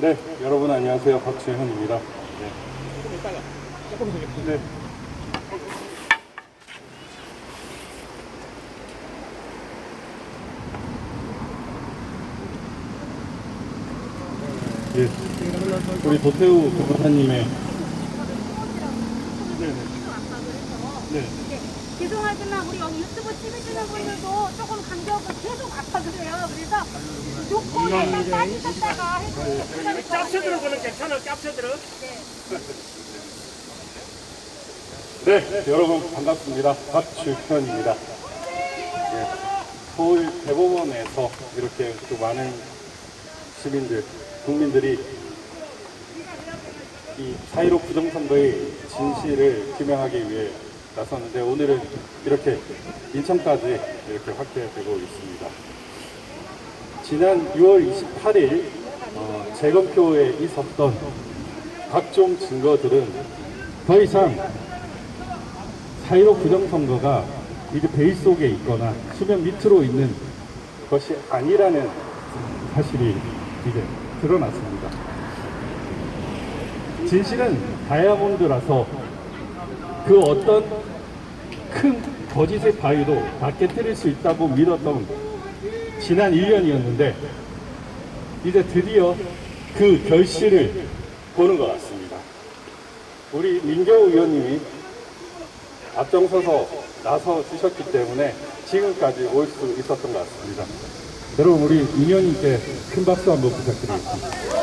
네, 여러분 안녕하세요. 박주현입니다. 네. 네. 예. 우리 도태우 변호사님의 네 네. 네. 죄송하지만 우리 여기 유튜브 찍으시는 분들도 조금 간격을 계속 아파주세요. 그래서 놓고 약간 빠지셨다가 해서 짭새들은 그는 괜찮아, 짭새들은. 네, 여러분 반갑습니다. 박주현입니다. 예, 서울 대법원에서 이렇게 또 많은 시민들, 국민들이 이 사이로 부정선거의 진실을 규명하기 위해 나섰는데 오늘은 이렇게 인천까지 이렇게 확대되고 있습니다. 지난 6월 28일 어, 재검표에 있었던 각종 증거들은 더 이상 사이로 부정선거가 이제 베일 속에 있거나 수면 밑으로 있는 것이 아니라는 사실이 이제 드러났습니다. 진실은 다이아몬드라서 그 어떤 큰 거짓의 바위도 다 깨뜨릴 수 있다고 믿었던 지난 1년이었는데 이제 드디어 그 결실을 보는 것 같습니다. 우리 민경우 의원님이 앞장서서 나서 주셨기 때문에 지금까지 올 수 있었던 것 같습니다. 여러분 우리 민현님께 큰 박수 한번 부탁드리겠습니다.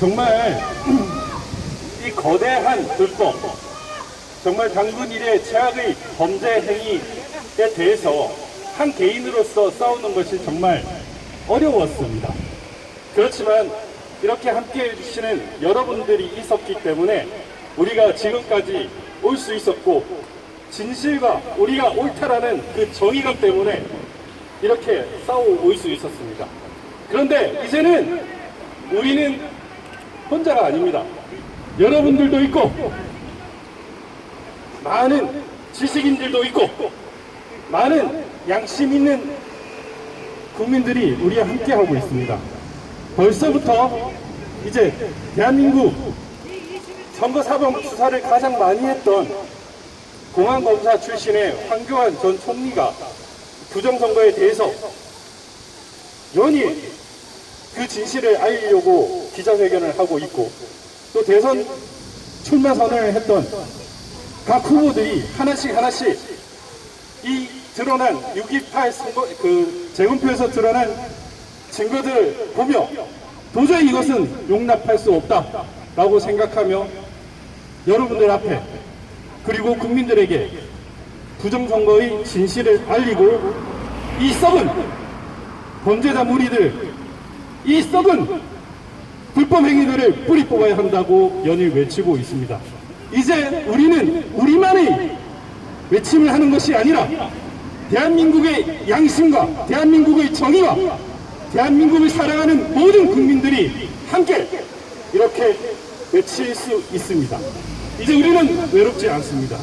정말 이 거대한 불법, 정말 당군 일의 최악의 범죄 행위에 대해서 한 개인으로서 싸우는 것이 정말 어려웠습니다. 그렇지만 이렇게 함께 해주시는 여러분들이 있었기 때문에 우리가 지금까지 올 수 있었고 진실과 우리가 옳다라는 그 정의감 때문에 이렇게 싸워 올 수 있었습니다. 그런데 이제는 우리는 혼자가 아닙니다. 여러분들도 있고 많은 지식인들도 있고 많은 양심 있는 국민들이 우리와 함께하고 있습니다. 벌써부터 이제 대한민국 선거 사범 수사를 가장 많이 했던 공안검사 출신의 황교안 전 총리가 부정선거에 대해서 연일 그 진실을 알리려고 기자회견을 하고 있고 또 대선 출마 선언을 했던 각 후보들이 하나씩 하나씩 이 드러난 6.28 선거 그 재검표에서 드러난 증거들을 보며 도저히 이것은 용납할 수 없다라고 생각하며 여러분들 앞에 그리고 국민들에게 부정선거의 진실을 알리고 이 썩은 범죄자 무리들 이 썩은 불법 행위들을 뿌리 뽑아야 한다고 연일 외치고 있습니다. 이제 우리는 우리만의 외침을 하는 것이 아니라 대한민국의 양심과 대한민국의 정의와 대한민국을 사랑하는 모든 국민들이 함께 이렇게 외칠 수 있습니다. 이제 우리는 외롭지 않습니다.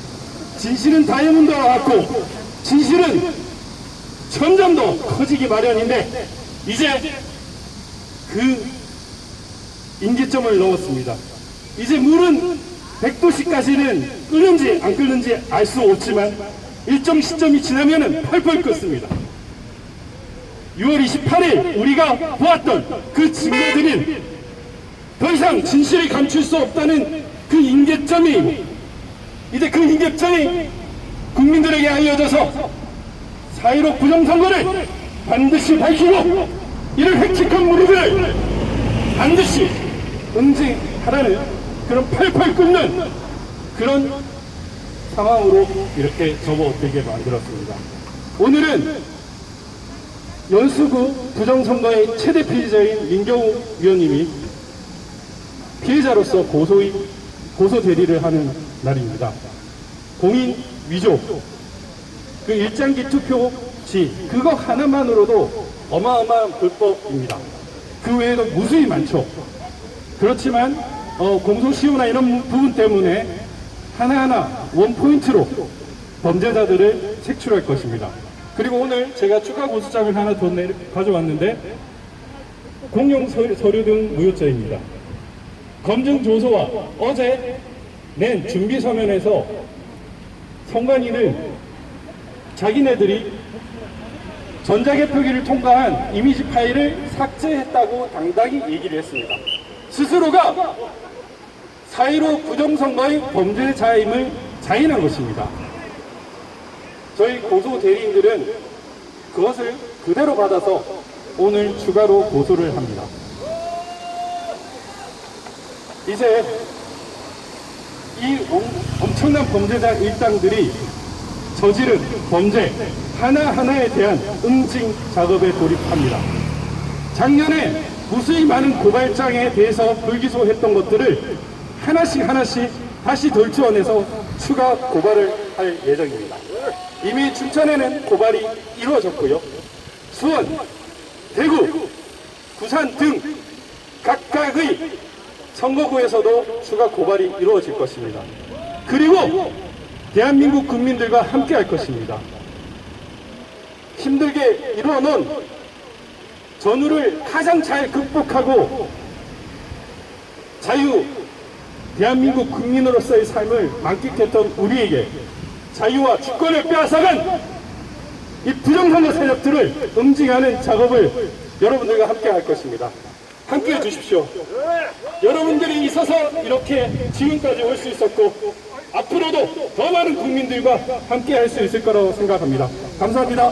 진실은 다이아몬드와 같고 진실은 점점 더 커지기 마련인데 이제 그 인지점을 넘었습니다. 이제 물은 100도씨까지는 끓는지 안 끓는지 알 수 없지만 일정 시점이 지나면 펄펄 끓습니다. 6월 28일 우리가 보았던 그 증거들은 더 이상 진실을 감출 수 없다는 그 인계점이 이제 그 인계점이 국민들에게 알려져서 사이로 부정선거를 반드시 밝히고 이를 획책한 무리들을 반드시 응징하라는 그런 팔팔 끓는 그런 상황으로 이렇게 접어들게 만들었습니다. 오늘은 연수구 부정선거의 최대 피해자인 민경우 위원님이 피해자로서 고소의 고소 대리를 하는 날입니다. 공인 위조, 그 일장기 투표 지 그거 하나만으로도 어마어마한 불법입니다. 그 외에도 무수히 많죠. 그렇지만 어, 공소시효나 이런 부분 때문에 하나하나 원 포인트로 범죄자들을 색출할 것입니다. 그리고 오늘 제가 추가 고소장을 하나 더 내- 가져왔는데 공용 서류 등 무효죄입니다. 검증 조서와 어제 낸 준비 서면에서 선관위는 자기네들이 전자개표기를 통과한 이미지 파일을 삭제했다고 당당히 얘기를 했습니다. 스스로가 4.15 부정선거의 범죄자임을 자인한 것입니다. 저희 고소 대리인들은 그것을 그대로 받아서 오늘 추가로 고소를 합니다. 이제 이 엄- 엄청난 범죄자 일당들이 저지른 범죄 하나하나에 대한 응징 작업에 돌입합니다. 작년에 무수히 많은 고발장에 대해서 불기소했던 것들을 하나씩 하나씩 다시 덜추어내서 추가 고발을 할 예정입니다. 이미 춘천에는 고발이 이루어졌고요. 수원, 대구, 부산 등 각각의 선거구에서도 추가 고발이 이루어질 것입니다. 그리고 대한민국 국민들과 함께 할 것입니다. 힘들게 이루어놓은 전후를 가장 잘 극복하고 자유, 대한민국 국민으로서의 삶을 만끽했던 우리에게 자유와 주권을 빼앗아간 이 부정선거 세력들을 응징하는 작업을 여러분들과 함께 할 것입니다. 함께 해 주십시오. 여러분들이 있어서 이렇게 지금까지 올 수 있었고 앞으로도 더 많은 국민들과 함께 할 수 있을 거라고 생각합니다. 감사합니다.